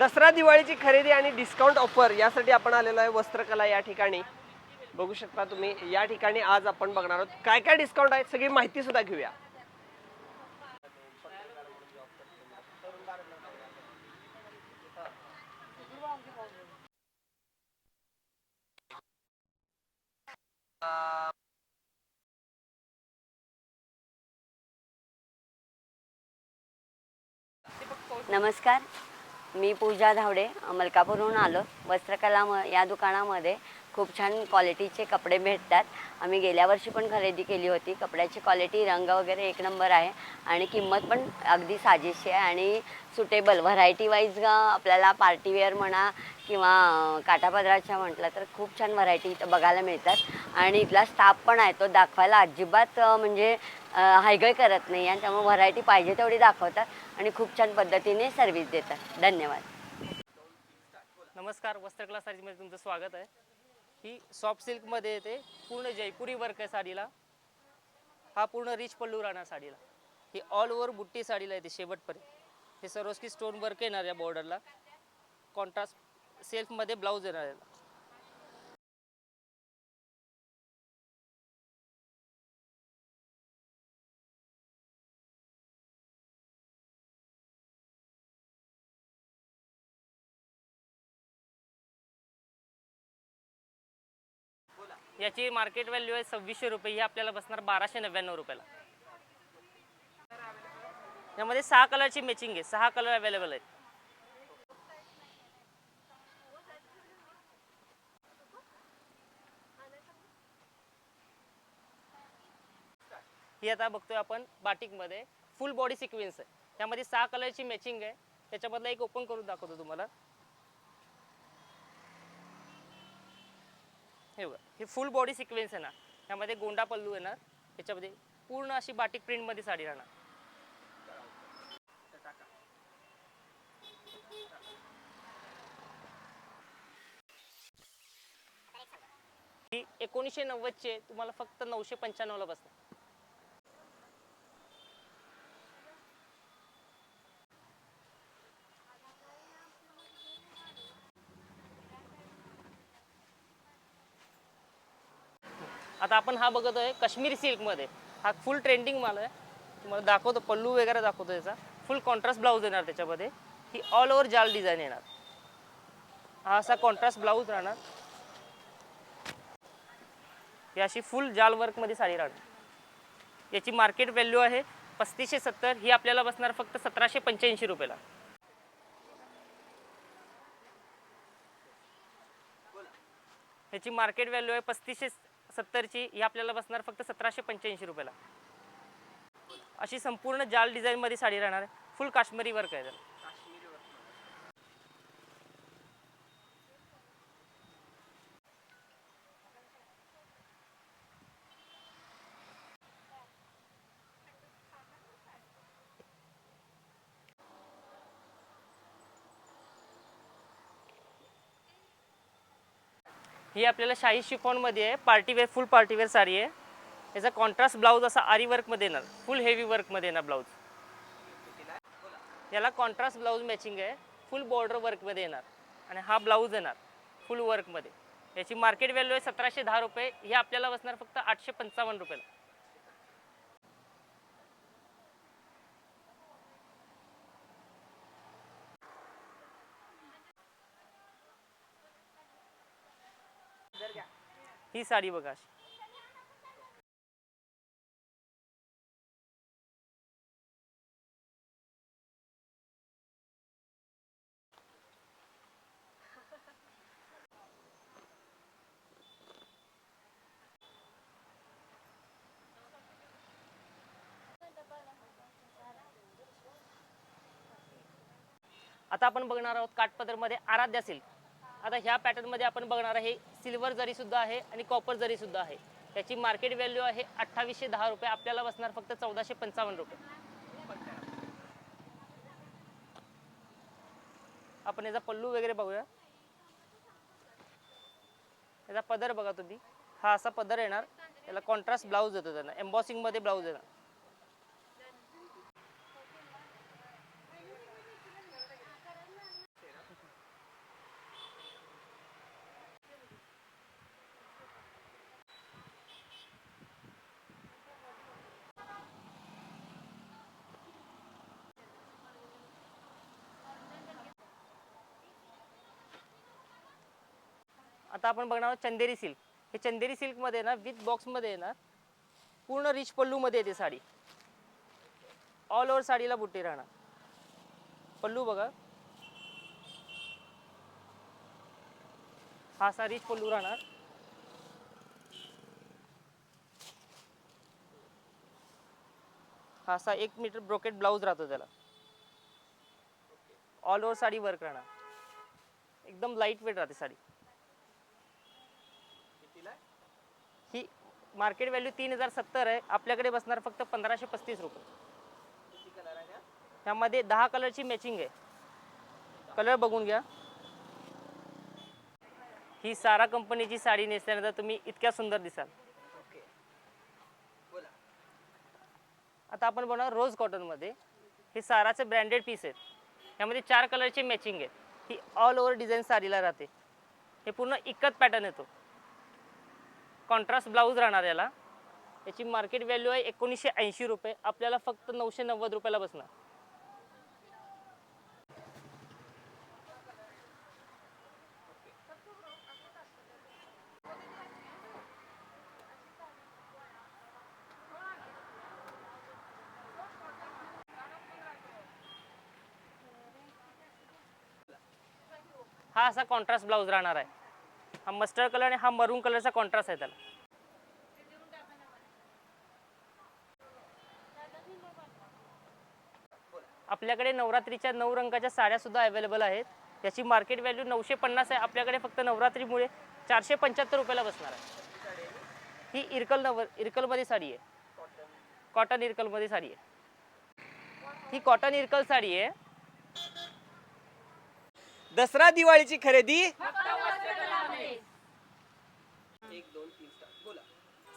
दसरा दिवाळीची खरेदी आणि डिस्काउंट ऑफर यासाठी आपण आलेलो आहे वस्त्रकला या ठिकाणी. बघू शकता तुम्ही या ठिकाणी आज आपण बघणार आहोत. काय काय डिस्काउंट आहे? सगळी माहिती सुद्धा घेऊया. नमस्कार. मी पूजा धावडे मलकापूरहून आलो. वस्त्रकला म या दुकानामध्ये. खूप छान क्वालिटीचे कपडे भेटतात. आम्ही गेल्या वर्षी पण खरेदी केली होती. कपड्याची क्वालिटी रंग वगैरे एक नंबर आहे. आणि किंमत पण अगदी साजेशी आहे. आणि सुटेबल व्हरायटी वाईज आपल्याला पार्टीवेअर म्हणा किंवा काठापदराच्या म्हटलं तर खूप छान व्हरायटी इथं बघायला मिळतात. आणि इथला स्टाफ पण आहे. तो दाखवायला अजिबात म्हणजे हायगय करत नाही आणि त्यामुळे व्हरायटी पाहिजे तेवढी दाखवतात आणि खूप छान पद्धतीने सर्व्हिस देतात. धन्यवाद. नमस्कार. वस्त्रकला साडीमध्ये तुमचं स्वागत आहे. ही सॉफ्ट सिल्कमध्ये येते. पूर्ण जयपुरी वर्क आहे साडीला? हा पूर्ण रिच पल्लू राहणार साडीला. ही ऑल ओव्हर बुट्टी साडीला येते शेवटपर्यंत. हे सरोस्की स्टोन वर्क येणार या बॉर्डरला कॉन्ट्रास्ट सेल्फमध्ये ब्लाऊज येणार याला. याची मार्केट व्हॅल्यू आहे सव्वीसशे रुपये. ही आपल्याला बसणार बाराशे नव्याण्णव रुपयाला. यामध्ये सहा कलरची मॅचिंग आहे. सहा कलर अवेलेबल आहेत. ही आता बघतोय आपण बाटिकमध्ये. फुल बॉडी सिक्वेन्स आहे. त्यामध्ये सहा कलरची मॅचिंग आहे. त्याच्यामधला एक ओपन करून दाखवतो तुम्हाला. हे बघा हे फुल बॉडी सिक्वेन्स आहे ना. ह्यामध्ये गोंडा पल्लू येणार याच्यामध्ये पूर्ण अशी बाटिक प्रिंटमध्ये साडी राहणार. ही एकोणीसशे नव्वदचे तुम्हाला फक्त नऊशे पंच्याण्णवला बसणार. आता आपण हा बघतोय काश्मीरी सिल्कमध्ये. हा फुल ट्रेंडिंग माल आहे. तुम्हाला दाखवतो पल्लू वगैरे दाखवतो याचा. फुल कॉन्ट्रास्ट ब्लाऊज येणार त्याच्यामध्ये. ही ऑल ओव्हर जाल डिझाईन येणार. हा असा कॉन्ट्रास्ट ब्लाऊज राहणार. ही अशी फुल जाल वर्कमध्ये साडी राहणार. याची मार्केट व्हॅल्यू आहे पस्तीसशे सत्तर. ही आपल्याला बसणार फक्त सतराशे पंच्याऐंशी रुपयाला. याची मार्केट व्हॅल्यू आहे पस्तीसशे सत्तरची ही आपल्याला बसणार फक्त सतराशे पंच्याऐंशी रुपयाला. अशी संपूर्ण जाल डिझाईनमध्ये साडी राहणार आहे. फुल काश्मीरी वर्क आहे त्याला. ही आपल्याला शाही शिफॉनमध्ये आहे. पार्टीवेअर फुल पार्टीवेअर साडी आहे. याचा कॉन्ट्रास्ट ब्लाऊज असा आरी वर्कमध्ये येणार. फुल हेवी वर्कमध्ये येणार ब्लाऊज याला कॉन्ट्रास्ट ब्लाऊज मॅचिंग आहे. फुल बॉर्डर वर्कमध्ये येणार. आणि हा ब्लाऊज येणार. फुल वर्कमध्ये याची मार्केट व्हॅल्यू आहे सतराशे दहा रुपये. ही आपल्याला बसणार फक्त आठशे पंचावन्न रुपयाला. ही साडी बघा आता आपण बघणार आहोत काठपदरमध्ये आराध्या सिल्क. आता ह्या पॅटर्नमध्ये आपण बघणार आहे सिल्वर जरीसुद्धा आहे आणि कॉपर जरीसुद्धा आहे. त्याची मार्केट व्हॅल्यू आहे अठ्ठावीसशे दहा रुपये. आपल्याला बसणार फक्त चौदाशे पंचावन्न रुपये. आपण याचा पल्लू वगैरे बघूया. याचा पदर बघा तुम्ही. हा असा पदर येणार. याला कॉन्ट्रास्ट ब्लाऊज येतो त्यांना एम्बॉसिंगमध्ये ब्लाऊज येणार. आता आपण बघणार आहोत चंदेरी सिल्क. हे चंदेरी सिल्कमध्ये ना विथ बॉक्समध्ये येणार ना पूर्ण रिच पल्लूमध्ये येते साडी. ऑल ओव्हर साडीला बुट्टी राहणार. पल्लू बघा. हा असा रिच पल्लू राहणार. हा असा एक मीटर ब्रोकेट ब्लाऊज राहतो त्याला. ऑल ओव्हर साडी वर्क राहणार. एकदम लाइट वेट राहते साडी. ही मार्केट व्हॅल्यू तीन हजार सत्तर आहे. आपल्याकडे बसणार फक्त पंधराशे पस्तीस रुपये. ह्यामध्ये दहा कलरची मॅचिंग आहे. कलर बघून घ्या. ही सारा कंपनीची साडी नेसल्यानंतर तुम्ही इतक्या सुंदर दिसाल. आता आपण बनवणार रोज कॉटनमध्ये हे साराचे ब्रँडेड पीस आहेत. ह्यामध्ये चार कलरची मॅचिंग आहेत. ही ऑल ओव्हर डिझाईन साडीला राहते. हे पूर्ण इकत पॅटर्न येतो. कॉन्ट्रास्ट ब्लाऊज राहणार याला. याची मार्केट व्हॅल्यू आहे एकोणीसशे ऐंशी रुपये. आपल्याला फक्त नऊशे नव्वद रुपयाला बसणार. हा असा कॉन्ट्रास्ट ब्लाऊज राहणार आहे. हा मस्टर्ड कलर आणि हा मरून कलरचा कॉन्ट्रास्ट आहे त्याला. आपल्याकडे नवरात्रीच्या नऊ रंगाच्या साड्या सुद्धा अवेलेबल आहेत. याची मार्केट व्हॅल्यू नऊशे पन्नास आहे. आपल्याकडे फक्त नवरात्रीमुळे चारशे पंच्याहत्तर रुपयाला बसणार आहे. ही इरकल नव इरकलमध्ये साडी आहे. कॉटन इरकलमध्ये साडी आहे. ही कॉटन इरकल साडी आहे. दसरा दिवाळीची खरेदी एक दोन तीन स्टार बोला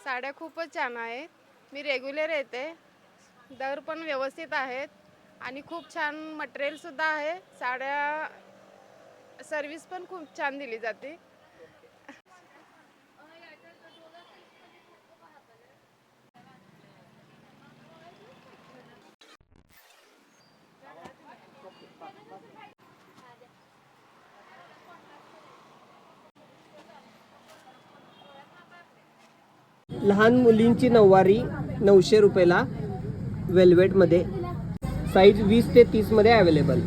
साड्या खूपच छान आहेत. मी रेग्युलर येते. दर पण व्यवस्थित आहेत. आणि खूप छान मटेरियलसुद्धा आहे. साड्या सर्विस पण खूप छान दिली जाते. लहान मुलींची नऊवारी नऊशे रुपयाला वेल्वेटमध्ये साईज वीस ते तीसमध्ये अवेलेबल